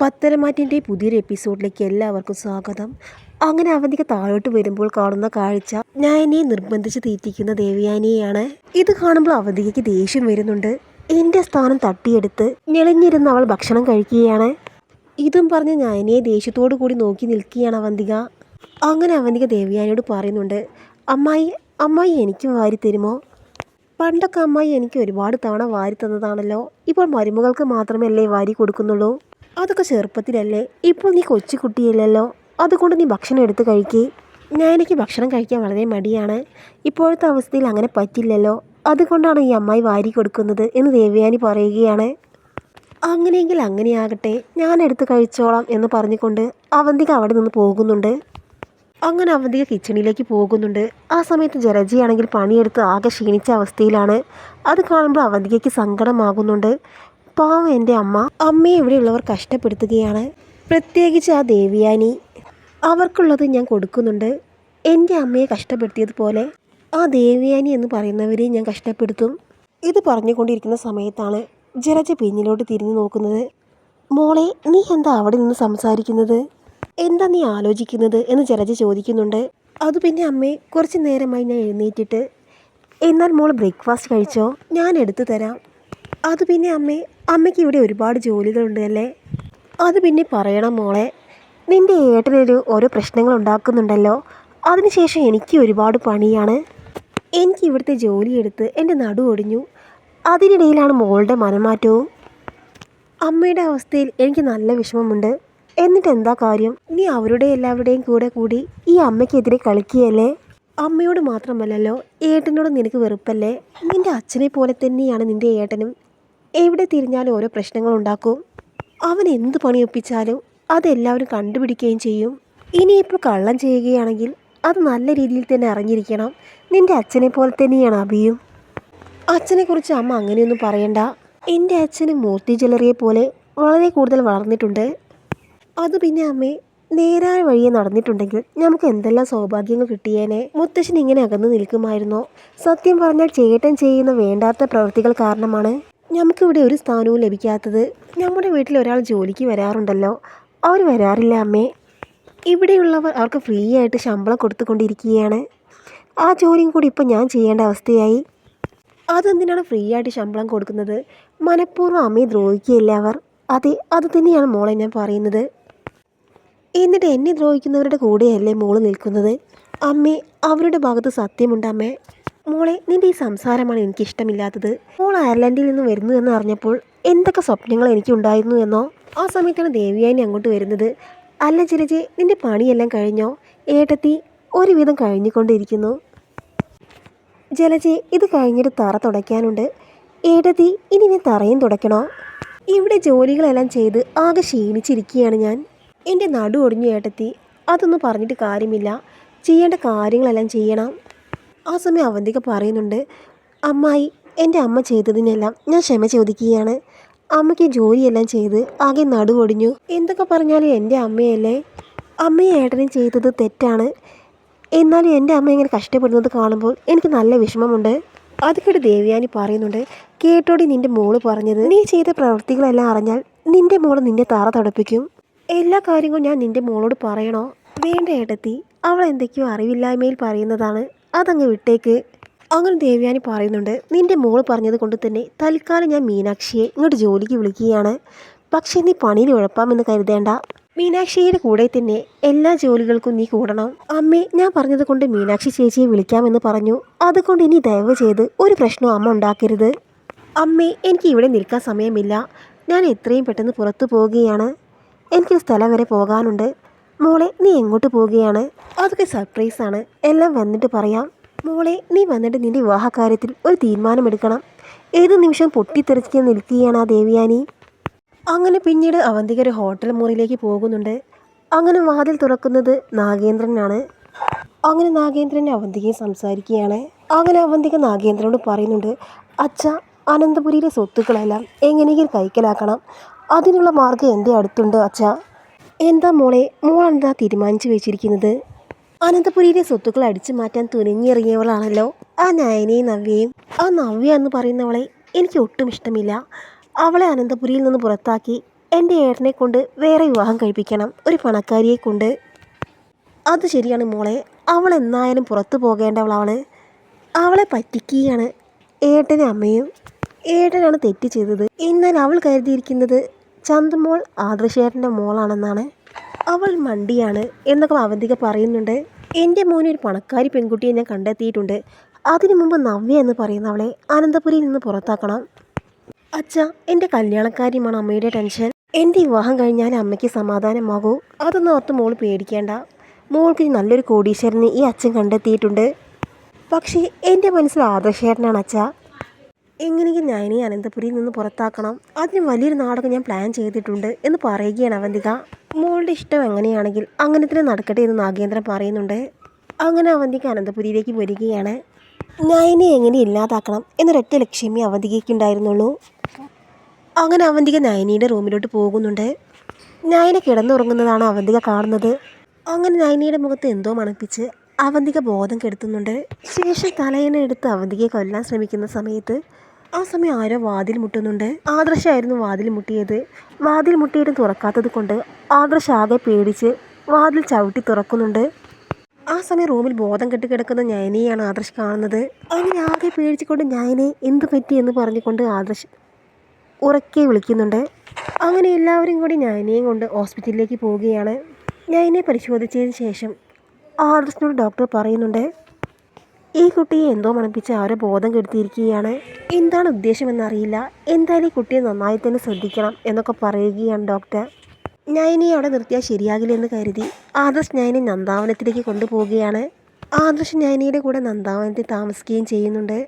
പത്തനമാറ്റിന്റെ പുതിയൊരു എപ്പിസോഡിലേക്ക് എല്ലാവർക്കും സ്വാഗതം. അങ്ങനെ അവധിക്ക് താഴോട്ട് വരുമ്പോൾ കാണുന്ന കാഴ്ച ഞാനെ നിർബന്ധിച്ച് തീറ്റിക്കുന്ന ദേവയാനിയെയാണ്. ഇത് കാണുമ്പോൾ അവധികയ്ക്ക് ദേഷ്യം വരുന്നുണ്ട്. എന്റെ സ്ഥാനം തട്ടിയെടുത്ത് ഞെളിഞ്ഞിരുന്ന് അവൾ ഭക്ഷണം കഴിക്കുകയാണ്. ഇതും പറഞ്ഞ് ഞാനെ ദേഷ്യത്തോടു കൂടി നോക്കി നിൽക്കുകയാണ് അവന്തിക. അങ്ങനെ അവന്തിക ദേവിയാനിയോട് പറയുന്നുണ്ട് അമ്മായി അമ്മായി എനിക്കും വാരി തരുമോ? പണ്ടൊക്കെ അമ്മായി എനിക്ക് ഒരുപാട് തവണ വാരി തന്നതാണല്ലോ. ഇപ്പോൾ മരുമകൾക്ക് മാത്രമല്ലേ വാരി കൊടുക്കുന്നുള്ളൂ. അതൊക്കെ ചെറുപ്പത്തിലല്ലേ? ഇപ്പോൾ നീ കൊച്ചു കുട്ടിയല്ലല്ലോ അതുകൊണ്ട് നീ ഭക്ഷണം എടുത്ത് കഴിക്കേ. ഞാൻ എനിക്ക് ഭക്ഷണം കഴിക്കാൻ വളരെ മടിയാണ്. ഇപ്പോഴത്തെ അവസ്ഥയിൽ അങ്ങനെ പറ്റില്ലല്ലോ. അതുകൊണ്ടാണ് ഈ അമ്മായി വാരി കൊടുക്കുന്നത് എന്ന് ദേവയാനി പറയുകയാണ്. അങ്ങനെയെങ്കിൽ അങ്ങനെയാകട്ടെ. ഞാൻ എടുത്ത് കഴിച്ചോളാം എന്ന് പറഞ്ഞുകൊണ്ട് അവന്തിക അവിടെ നിന്ന് പോകുന്നുണ്ട്. അങ്ങനെ അവന്തിക കിച്ചണിലേക്ക് പോകുന്നുണ്ട്. ആ സമയത്ത് ജലജിയാണെങ്കിൽ പണിയെടുത്ത് ആകെ ക്ഷീണിച്ച അവസ്ഥയിലാണ്. അത് കാണുമ്പോൾ അവന്തികയ്ക്ക് സങ്കടമാകുന്നുണ്ട്. പാവം എന്റെ അമ്മ. അമ്മയെ ഇവിടെയുള്ളവർ കഷ്ടപ്പെടുത്തുകയാണ്. പ്രത്യേകിച്ച് ആ ദേവിയാനി. അവർക്കുള്ളത് ഞാൻ കൊടുക്കുന്നുണ്ട്. എന്റെ അമ്മയെ കഷ്ടപ്പെടുത്തിയതുപോലെ ആ ദേവിയാനി എന്ന് പറയുന്നവരെ ഞാൻ കഷ്ടപ്പെടുത്തും. ഇത് പറഞ്ഞുകൊണ്ടിരിക്കുന്ന സമയത്താണ് ജലജ പിന്നിലോട്ട് തിരിഞ്ഞു നോക്കുന്നത്. മോളെ നീ എന്താ അവിടെ നിന്ന് സംസാരിക്കുന്നത്? എന്താ നീ ആലോചിക്കുന്നത് എന്ന് ജലജ ചോദിക്കുന്നുണ്ട്. അത് പിന്നെ അമ്മേ കുറച്ച് നേരമായി ഞാൻ എഴുന്നേറ്റിട്ട്. എന്നാൽ മോൾ ബ്രേക്ക്ഫാസ്റ്റ് കഴിച്ചോ? ഞാൻ എടുത്തു തരാം. അത് പിന്നെ അമ്മേ അമ്മയ്ക്ക് ഇവിടെ ഒരുപാട് ജോലികളുണ്ട് അല്ലേ? അത് പിന്നെ പറയണം മോളെ. നിന്റെ ഏട്ടനൊരു ഓരോ പ്രശ്നങ്ങൾ ഉണ്ടാക്കുന്നുണ്ടല്ലോ. അതിനുശേഷം എനിക്ക് ഒരുപാട് പണിയാണ്. എനിക്ക് ഇവിടുത്തെ ജോലിയെടുത്ത് എന്റെ നടു ഒടിഞ്ഞു. അതിനിടയിലാണ് മോളുടെ മനമാറ്റവും. അമ്മയുടെ അവസ്ഥയിൽ എനിക്ക് നല്ല വിഷമമുണ്ട്. എന്നിട്ട് എന്താ കാര്യം? നീ അവരുടെ എല്ലാവരുടെയും കൂടെ കൂടി ഈ അമ്മയ്ക്കെതിരെ കളിക്കുകയല്ലേ? അമ്മയോട് മാത്രമല്ലല്ലോ ഏട്ടനോട് നിനക്ക് വെറുപ്പല്ലേ? നിന്റെ അച്ഛനെ പോലെ തന്നെയാണ് നിന്റെ ഏട്ടനും. എവിടെ തിരിഞ്ഞാലും ഓരോ പ്രശ്നങ്ങൾ ഉണ്ടാക്കും. അവൻ എന്ത് പണിയൊപ്പിച്ചാലും അതെല്ലാവരും കണ്ടുപിടിക്കുകയും ചെയ്യും. ഇനിയിപ്പോൾ കള്ളം ചെയ്യുകയാണെങ്കിൽ അത് നല്ല രീതിയിൽ തന്നെ അറിഞ്ഞിരിക്കണം. നിന്റെ അച്ഛനെ പോലെ തന്നെയാണ് അഭിയും അച്ഛനെക്കുറിച്ച് അമ്മ അങ്ങനെയൊന്നും പറയണ്ട. എന്റെ അച്ഛന് മൂർത്തി ജ്വല്ലറിയെ പോലെ വളരെ കൂടുതൽ വളർന്നിട്ടുണ്ട്. അത് പിന്നെ അമ്മേ നേരായ വഴിയെ നടന്നിട്ടുണ്ടെങ്കിൽ നമുക്ക് എന്തെല്ലാം സൗഭാഗ്യങ്ങൾ കിട്ടിയേനെ? മുത്തശ്ശൻ ഇങ്ങനെ അകന്നു നിൽക്കുമായിരുന്നോ? സത്യം പറഞ്ഞാൽ ചേട്ടൻ ചെയ്യുന്ന വേണ്ടാത്ത പ്രവൃത്തികൾ കാരണമാണ്. നമുക്കിവിടെ ഒരു സ്ഥാനവും ലഭിക്കാത്തത് നമ്മുടെ വീട്ടിൽ ഒരാൾ ജോലിക്ക് വരാറുണ്ടല്ലോ. അവർ വരാറില്ല അമ്മേ. ഇവിടെയുള്ളവർ അവർക്ക് ഫ്രീ ആയിട്ട് ശമ്പളം കൊടുത്തുകൊണ്ടിരിക്കുകയാണ്. ആ ജോലിയും കൂടി ഇപ്പം ഞാൻ ചെയ്യേണ്ട അവസ്ഥയായി. അതെന്തിനാണ് ഫ്രീ ആയിട്ട് ശമ്പളം കൊടുക്കുന്നത്? മനഃപൂർവം അമ്മയെ ദ്രോഹിക്കുകയല്ല അവർ? അതെ അത് തന്നെയാണ് മോളെ ഞാൻ പറയുന്നത്. എന്നിട്ട് എന്നെ ദ്രോഹിക്കുന്നവരുടെ കൂടെയല്ലേ മോൾ നിൽക്കുന്നത്? അമ്മേ അവരുടെ ഭാഗത്ത് സത്യമുണ്ട് അമ്മേ. മോളെ നിന്റെ ഈ സംസാരമാണ് എനിക്ക് ഇഷ്ടമില്ലാത്തത് മോൾ അയർലൻഡിൽ നിന്ന് വരുന്നു എന്ന് അറിഞ്ഞപ്പോൾ എന്തൊക്കെ സ്വപ്നങ്ങൾ എനിക്ക് ഉണ്ടായിരുന്നു എന്നോ? ആ സമയത്താണ് ദേവിയാനി അങ്ങോട്ട് വരുന്നത്. അല്ല ചിരജെ നിന്റെ പണിയെല്ലാം കഴിഞ്ഞോ? ഏട്ടത്തി ഒരുവിധം കഴിഞ്ഞുകൊണ്ടിരിക്കുന്നു. ജലജെ ഇത് കഴിഞ്ഞിട്ട് തറ തുടയ്ക്കാനുണ്ട്. ഏടതി ഇനി ഞാൻ തറയും തുടയ്ക്കണോ? ഇവിടെ ജോലികളെല്ലാം ചെയ്ത് ആകെ ക്ഷീണിച്ചിരിക്കുകയാണ് ഞാൻ. എന്റെ നടു ഒടിഞ്ഞു ഏട്ടത്തി. അതൊന്നും പറഞ്ഞിട്ട് കാര്യമില്ല. ചെയ്യേണ്ട കാര്യങ്ങളെല്ലാം ചെയ്യണം. ആ സമയം അവന്തിക പറയുന്നുണ്ട് അമ്മായി എന്റെ അമ്മ ചെയ്തതിനെല്ലാം ഞാൻ ക്ഷമ ചോദിക്കുകയാണ്. അമ്മയ്ക്ക് ജോലിയെല്ലാം ചെയ്ത് ആകെ നടു ഒടിഞ്ഞു എന്തൊക്കെ പറഞ്ഞാലും എന്റെ അമ്മയല്ലേ? അമ്മയും ഏട്ടനും ചെയ്തത് തെറ്റാണ്. എന്നാലും എന്റെ അമ്മ ഇങ്ങനെ കഷ്ടപ്പെടുന്നത് കാണുമ്പോൾ എനിക്ക് നല്ല വിഷമമുണ്ട്. അതുകൊണ്ട് ദേവയാനി പറയുന്നുണ്ട് കേട്ടോടി നിന്റെ മോൾ പറഞ്ഞത്. നീ ചെയ്ത പ്രവൃത്തികളെല്ലാം അറിഞ്ഞാൽ നിന്റെ മോൾ നിന്നെ തറ തടപ്പിക്കും. എല്ലാ കാര്യങ്ങളും ഞാൻ നിന്റെ മോളോട് പറയണോ? വേണ്ട ഏട്ടത്തി അവൾ എന്തൊക്കെയോ അറിവില്ലായ്മയിൽ പറയുന്നതാണ്. അതങ്ങ് വിട്ടേക്ക്. അങ്ങനെ ദേവ്യാനി പറയുന്നുണ്ട് നിന്റെ മോൾ പറഞ്ഞത് കൊണ്ട് തന്നെ തൽക്കാലം ഞാൻ മീനാക്ഷിയെ ഇങ്ങോട്ട് ജോലിക്ക് വിളിക്കുകയാണ്. പക്ഷേ നീ പണിയിൽ ഉഴപ്പാമെന്ന് കരുതേണ്ട. മീനാക്ഷിയുടെ കൂടെ തന്നെ എല്ലാ ജോലികൾക്കും നീ കൂടണം. അമ്മേ ഞാൻ പറഞ്ഞത് കൊണ്ട് മീനാക്ഷി ചേച്ചിയെ വിളിക്കാമെന്ന് പറഞ്ഞു. അതുകൊണ്ട് ഇനി ദയവ് ചെയ്ത് ഒരു പ്രശ്നം അമ്മ ഉണ്ടാക്കരുത്. അമ്മേ എനിക്ക് ഇവിടെ നിൽക്കാൻ സമയമില്ല. ഞാൻ എത്രയും പെട്ടെന്ന് പുറത്തു പോവുകയാണ്. എനിക്ക് സ്ഥലം വരെ പോകാനുണ്ട്. മോളെ നീ എങ്ങോട്ട് പോവുകയാണ്? അതൊക്കെ സർപ്രൈസാണ് എല്ലാം വന്നിട്ട് പറയാം. മോളെ നീ വന്നിട്ട് നിന്റെ വിവാഹകാര്യത്തിൽ ഒരു തീരുമാനമെടുക്കണം ഏത് നിമിഷം പൊട്ടിത്തെറിച്ച് നിൽക്കുകയാണ് ആ ദേവിയാനി? അങ്ങനെ പിന്നീട് അവന്തിക ഒരു ഹോട്ടൽ മുറിയിലേക്ക് പോകുന്നുണ്ട്. അങ്ങനെ വാതിൽ തുറക്കുന്നത് നാഗേന്ദ്രനാണ്. അങ്ങനെ നാഗേന്ദ്രൻ അവന്തികയെ സംസാരിക്കുകയാണ്. അങ്ങനെ അവന്തിക നാഗേന്ദ്രനോട് പറയുന്നുണ്ട് അച്ഛ അനന്തപുരിയിലെ സ്വത്തുക്കളെല്ലാം എങ്ങനെയെങ്കിലും കൈക്കലാക്കണം. അതിനുള്ള മാർഗം എന്റെ അടുത്തുണ്ട് അച്ഛ. എന്താ മോളെ? മോളെന്താ തീരുമാനിച്ചു വെച്ചിരിക്കുന്നത്? അനന്തപുരിയിലെ സ്വത്തുക്കൾ അടിച്ചു മാറ്റാൻ തുനിഞ്ഞിറങ്ങിയവളാണല്ലോ. ആ നയനയും നവ്യയും. ആ നവ്യ എന്ന് പറയുന്നവളെ എനിക്ക് ഒട്ടും ഇഷ്ടമില്ല. അവളെ അനന്തപുരിയിൽ നിന്ന് പുറത്താക്കി എന്റെ ഏട്ടനെ കൊണ്ട് വേറെ വിവാഹം കഴിപ്പിക്കണം. ഒരു പണക്കാരിയെ കൊണ്ട്. അത് ശരിയാണ് മോളെ. അവൾ എന്നായാലും പുറത്തു പോകേണ്ടവളാണ് അവളെ പറ്റിക്കുകയാണ് ഏട്ടനും അമ്മയും. ഏട്ടനാണ് തെറ്റ് ചെയ്തത്. എന്നാൽ അവൾ കരുതിയിരിക്കുന്നത് ചന്തമോൾ ആദർശേട്ടന്റെ മോളാണെന്നാണ് അവൾ മണ്ടിയാണ് എന്നൊക്കെ അവന്തിക പറയുന്നുണ്ട്. എന്റെ മോനെ ഒരു പണക്കാരി പെൺകുട്ടിയെ ഞാൻ കണ്ടെത്തിയിട്ടുണ്ട്. അതിനു മുമ്പ് നവ്യ എന്ന് പറയുന്ന അവളെ അനന്തപുരിയിൽ നിന്ന് പുറത്താക്കണം. അച്ഛ എന്റെ കല്യാണക്കാര്യമാണ് അമ്മയുടെ ടെൻഷൻ. എന്റെ വിവാഹം കഴിഞ്ഞാൽ അമ്മയ്ക്ക് സമാധാനമാകൂ. അതൊന്നും ഓർത്ത് മോൾ പേടിക്കേണ്ട. മോൾക്ക് നല്ലൊരു കോടീശ്വരനെ ഈ അച്ഛൻ കണ്ടെത്തിയിട്ടുണ്ട്. പക്ഷേ എന്റെ മനസ്സിൽ ആദർശേട്ടനാണ് അച്ഛ. എങ്ങനെയെങ്കിലും ഞാനീ അനന്തപുരിയിൽ നിന്ന് പുറത്താക്കണം. അതിന് വലിയൊരു നാടകം ഞാൻ പ്ലാൻ ചെയ്തിട്ടുണ്ട് എന്ന് പറയുകയാണ് അവന്തിക. മോളുടെ ഇഷ്ടം എങ്ങനെയാണെങ്കിൽ അങ്ങനെ തന്നെ നടക്കട്ടെ എന്ന് നാഗേന്ദ്രൻ പറയുന്നുണ്ട്. അങ്ങനെ അവന്തിക അനന്തപുരിയിലേക്ക് വരികയാണ്. നയനെ എങ്ങനെ ഇല്ലാതാക്കണം എന്നൊരൊറ്റ ലക്ഷ്യമേ അവന്തികയ്ക്ക് ഉണ്ടായിരുന്നുള്ളൂ. അങ്ങനെ അവന്തിക നയനിയുടെ റൂമിലോട്ട് പോകുന്നുണ്ട്. നയന കിടന്നുറങ്ങുന്നതാണ് അവന്തിക കാണുന്നത്. അങ്ങനെ നയനിയുടെ മുഖത്ത് എന്തോ മണപ്പിച്ച് അവന്തിക ബോധം കെടുത്തുന്നുണ്ട്. ശേഷം തലയണ എടുത്ത് അവന്തികയെ കൊല്ലാൻ ശ്രമിക്കുന്ന സമയത്ത് ആ സമയം ആരോ വാതിൽ മുട്ടുന്നുണ്ട്. ആദർശായിരുന്നു വാതിൽ മുട്ടിയത്. വാതിൽ മുട്ടിയിട്ട് തുറക്കാത്തത് കൊണ്ട് ആദർശ് ആകെ പേടിച്ച് വാതിൽ ചവിട്ടി തുറക്കുന്നുണ്ട്. ആ സമയം റൂമിൽ ബോധം കെട്ട് കിടക്കുന്ന നയനെയാണ് ആദർശ് കാണുന്നത്. അങ്ങനെ ആകെ പേടിച്ചുകൊണ്ട് ഞാനെ എന്ത് പറ്റി എന്ന് പറഞ്ഞുകൊണ്ട് ആദർശ് ഉറക്കെ വിളിക്കുന്നുണ്ട്. അങ്ങനെ എല്ലാവരും കൂടി നയനയും കൊണ്ട് ഹോസ്പിറ്റലിലേക്ക് പോവുകയാണ്. നയനെ പരിശോധിച്ചതിന് ശേഷം ആദർശിനോട് ഡോക്ടർ പറയുന്നുണ്ട് ഈ കുട്ടിയെ എന്തോ മണപ്പിച്ച് അവരെ ബോധം കെടുത്തിയിരിക്കുകയാണ്. എന്താണ് ഉദ്ദേശമെന്നറിയില്ല. എന്തായാലും ഈ കുട്ടിയെ നന്നായി തന്നെ ശ്രദ്ധിക്കണം എന്നൊക്കെ പറയുകയാണ് ഡോക്ടർ. ഞാനിനി അവിടെ നിർത്തിയാൽ ശരിയാകില്ലെന്ന് കരുതി ആദർശ് നയനെ നന്ദാവനത്തിലേക്ക് കൊണ്ടുപോവുകയാണ്. ആദർശ് ഞാനിയുടെ കൂടെ നന്ദാവനത്തിൽ താമസിക്കുകയും ചെയ്യുന്നുണ്ട്.